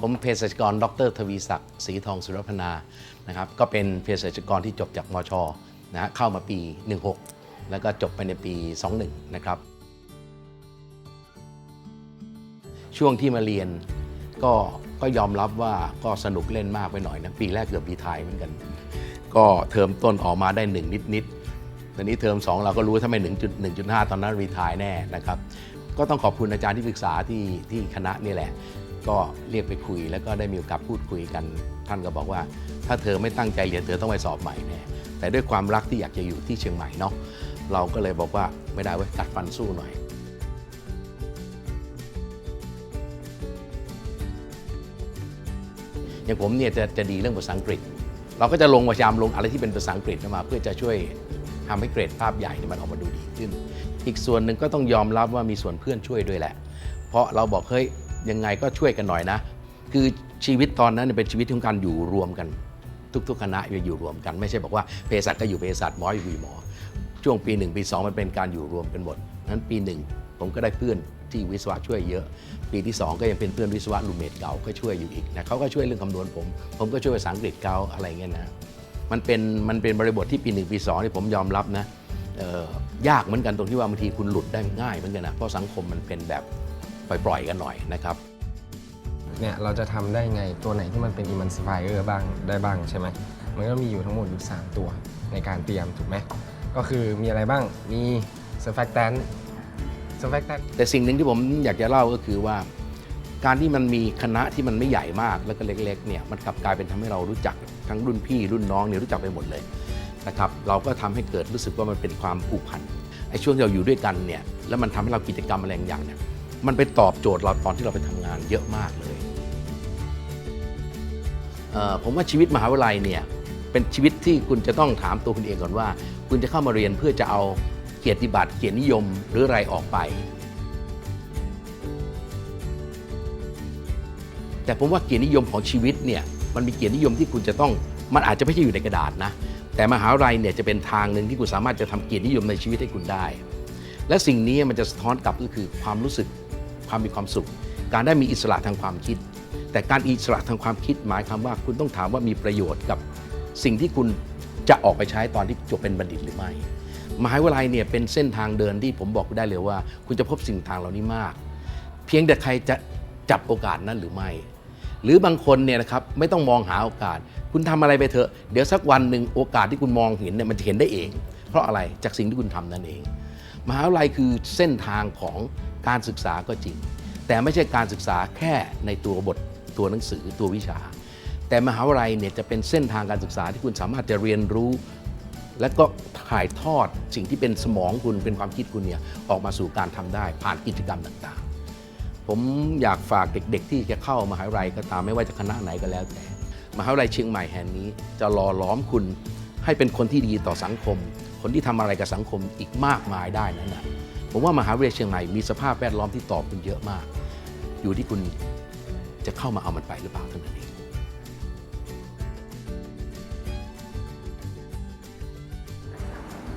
ผมเภสัชกร ดรทวีศักดิ์ศรีทองสุรพนานะครับก็เป็นเภสัชกรที่จบจากมชนะฮะเข้ามาปี 16 แล้วก็จบไปในปี 21 นะครับ ช่วงที่มาเรียนก็ก็ยอมรับว่าก็สนุกเล่นมากไปหน่อยนะปีแรกเกือบบีทายเหมือนกัน ก็เทอมต้นออกมาได้หนึ่งนิดๆตอนนี้เทอมสองเราก็รู้ถ้าไม่หนึ่งจุดหนึ่งจุดห้าตอนนั้นรีทายแน่นะครับก็ต้องขอบคุณอาจารย์ที่ปรึกษาที่ที่คณะนี่แหละ ก็เรียกไปคุยแล้วก็ได้มีโอกาสพูดคุยกัน ท่านก็บอกว่า ถ้าเธอไม่ตั้งใจเรียนเธอต้องไปสอบใหม่แน่แต่ด้วยความรักที่อยากจะอยู่ที่เชียงใหม่เนาะเราก็เลยบอกว่าไม่ได้เว้ยกัดฟันสู้หน่อยอย่างผมเนี่ยจะจะดีเรื่องภาษาอังกฤษ เราก็จะลงประจำลงอะไรที่เป็นภาษาอังกฤษมา เพื่อจะช่วยทำให้เกรดภาพใหญ่เนี่ยมันออกมาดูดีขึ้น อีกส่วนหนึ่งก็ต้องยอมรับว่ามีส่วนเพื่อนช่วยด้วยแหละ เพราะเราบอกเฮ้ย ยังไงก็ช่วยกันหน่อยนะ คือชีวิตตอนนั้นเป็นชีวิตของการอยู่รวมกัน ทุกๆคณะอยู่รวมกัน ไม่ใช่บอกว่าเภสัชก็อยู่เภสัชหมออยู่หมอ ช่วงปี 1 ปี 2 มันเป็นการอยู่รวมกันหมดนั้นปี 1 ผมก็ได้เพื่อนที่วิศวะช่วยเยอะ ปีที่ 2 ก็ยังเป็นเพื่อนวิศวะรูเมทเก่าก็ช่วยอยู่อีกนะเขาก็ช่วยเรื่องคำนวณผม ผมก็ช่วยภาษาอังกฤษเขาอะไรเงี้ยนะมันเป็นมันเป็นบริบทที่ปี 1 ปี2ที่ผมยอมรับนะยากเหมือนกันตรงที่ว่าบางทีคุณหลุดได้ง่ายเหมือนกันนะเพราะสังคมมันเป็นแบบ ปล่อยๆกันหน่อยนะครับเนี่ยเราจะทำได้ไงตัวไหนที่มันเป็น emulsifier บ้างได้บ้างใช่ไหมมันก็มีอยู่ทั้งหมดอยู่3ตัวในการเตรียมถูกไหมก็คือมีอะไรบ้างมี surfactant surfactant แต่สิ่งหนึ่งที่ผมอยากจะเล่าก็คือว่า การที่มันมีคณะที่มันไม่ใหญ่มากแล้วก็เล็กๆเนี่ยมันกลับกลายเป็นทำให้เรารู้จักทั้งรุ่นพี่รุ่นน้องเนี่ยรู้จักไปหมดเลยนะครับเราก็ทำให้เกิดรู้สึกว่ามันเป็นความผูกพันไอ้ช่วงที่เราอยู่ด้วยกันเนี่ยแล้วมันทำให้เรากิจกรรมอะไรบางอย่างเนี่ย มันไปตอบโจทย์เราตอนที่เราไปทำงานเยอะมากเลยเผมว่าชีวิตมหาวิทยาลัยเนี่ยเป็นชีวิตที่คุณจะต้องถามตัวคุณเองก่อนว่า คุณจะเข้ามาเรียนเพื่อจะเอาเกียรติบัตรเกียรตินิยมหรืออะไรออกไป แต่ผมว่าเกียรตินิยมของชีวิตเนี่ยมันมีเกียรตินิยมที่คุณจะต้องมันอาจจะไม่ใช่อยู่ในกระดาษนะแต่มหาวิทยาลัยเนี่ยจะเป็นทางหนึ่งที่คุณสามารถจะทำเกียรตินิยมในชีวิตให้คุณได้ และสิ่งนี้มันจะสะท้อนกลับก็คือความรู้สึก ความมีความสุข การได้มีอิสระทางความคิด แต่การอิสระทางความคิดหมายความว่าคุณต้องถามว่ามีประโยชน์กับสิ่งที่คุณจะออกไปใช้ตอนที่จบเป็นบัณฑิตหรือไม่ มหาวิทยาลัยเนี่ยเป็นเส้นทางเดินที่ผมบอกได้เลยว่า คุณจะพบสิ่งทางเหล่านี้มาก เพียงแต่ใครจะจับโอกาสนั้นหรือไม่ หรือบางคนเนี่ยนะครับไม่ต้องมองหาโอกาส คุณทำอะไรไปเถอะ เดี๋ยวสักวันหนึ่งโอกาสที่คุณมองเห็นเนี่ยมันจะเห็นได้เอง เพราะอะไรจากสิ่งที่คุณทำนั่นเอง มหาวิทยาลัยคือเส้นทางของ การศึกษาก็จริง แต่ไม่ใช่การศึกษาแค่ในตัวบทตัวหนังสือตัววิชา แต่มหาวิทยาลัยเนี่ยจะเป็นเส้นทางการศึกษาที่คุณสามารถจะเรียนรู้ และก็ถ่ายทอดสิ่งที่เป็นสมองคุณเป็นความคิดคุณเนี่ยออกมาสู่การทำได้ ผ่านกิจกรรมต่างๆ ผมอยากฝากเด็กๆ ที่จะเข้ามหาวิทยาลัยก็ตามไม่ว่าจะคณะไหนก็แล้วแต่มหาวิทยาลัยเชียงใหม่แห่งนี้จะหล่อหลอมคุณให้เป็นคนที่ดีต่อสังคม คนที่ทำอะไรกับสังคมอีกมากมายได้นั้นนะ ผมว่ามหาวิทยาลัยเชียงใหม่มีสภาพแวดล้อมที่ตอบคุณเยอะมาก อยู่ที่คุณจะเข้ามาเอามันไปหรือเปล่าเท่านั้นเอง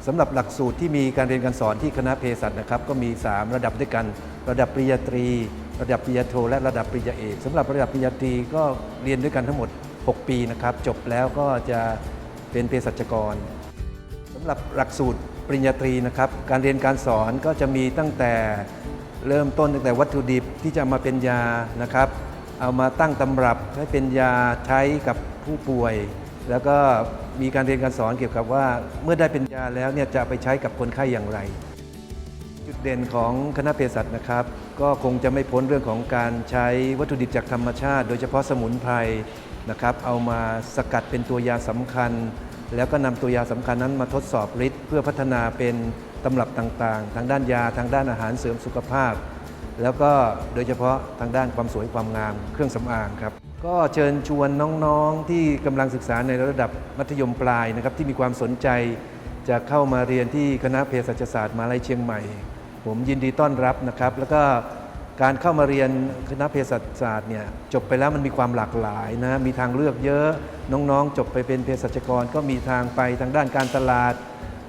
สำหรับหลักสูตรที่มีการเรียนการสอนที่คณะเภสัชนะครับ ก็มี 3 ระดับด้วยกัน ระดับปริญญาตรี ระดับปริญญาโท และระดับปริญญาเอกสำหรับระดับปริญญาตรีก็เรียนด้วยกันทั้งหมด 6 ปีนะครับ จบแล้วก็จะเป็นเภสัชกรสำหรับหลักสูตร ปริญญาตรีนะครับ การเรียนการสอนก็จะมีตั้งแต่เริ่มต้นตั้งแต่วัตถุดิบที่จะมาเป็นยานะครับ เอามาตั้งตำรับให้เป็นยาใช้กับผู้ป่วย แล้วก็มีการเรียนการสอนเกี่ยวกับว่าเมื่อได้เป็นยาแล้วเนี่ยจะไปใช้กับคนไข้อย่างไร จุดเด่นของคณะเภสัชนะครับ ก็คงจะไม่พ้นเรื่องของการใช้วัตถุดิบจากธรรมชาติ โดยเฉพาะสมุนไพรนะครับ เอามาสกัดเป็นตัวยาสำคัญ แล้วก็นำตัวยาสำคัญนั้นมาทดสอบฤทธิ์เพื่อพัฒนาเป็นตำรับต่างๆ ทางด้านยาทางด้านอาหารเสริมสุขภาพ แล้วก็โดยเฉพาะทางด้านความสวยความงาม เครื่องสำอางครับ ก็เชิญชวนน้องๆที่กำลังศึกษาในระดับมัธยมปลายนะครับที่มีความสนใจจะเข้ามาเรียนที่คณะเภสัชศาสตร์มหาลัยเชียงใหม่ ผมยินดีต้อนรับนะครับ แล้วก็ การเข้ามาเรียนคณะเภสัชศาสตร์เนี่ยจบไปแล้วมันมีความหลากหลายนะมีทางเลือกเยอะน้องๆ จบไปเป็นเภสัชกรก็มีทางไปทางด้านการตลาด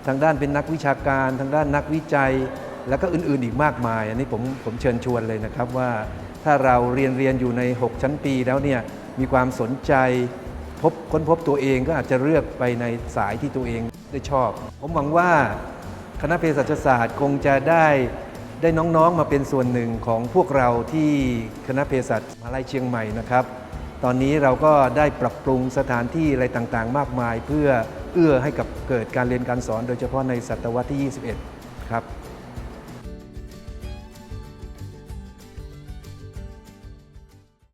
ทางด้านเป็นนักวิชาการ ทางด้านนักวิจัย แล้วก็อื่นๆอีกมากมาย อันนี้ผมผมเชิญชวนเลยนะครับว่า ถ้าเราเรียนเรียนอยู่ใน 6 ชั้นปีแล้วเนี่ยมีความสนใจพบค้นพบตัวเองก็อาจจะเลือกไปในสายที่ตัวเองได้ชอบ ผมหวังว่าคณะเภสัชศาสตร์คงจะได้ ได้น้องๆมาเป็นส่วนหนึ่งของพวกเราที่คณะเภสัชมหาลัยเชียงใหม่นะครับ ตอนนี้เราก็ได้ปรับปรุงสถานที่อะไรต่างๆ มากมาย เพื่อเอื้อให้กับเกิดการเรียนการสอน โดยเฉพาะในศตวรรษที่ 21 ครับ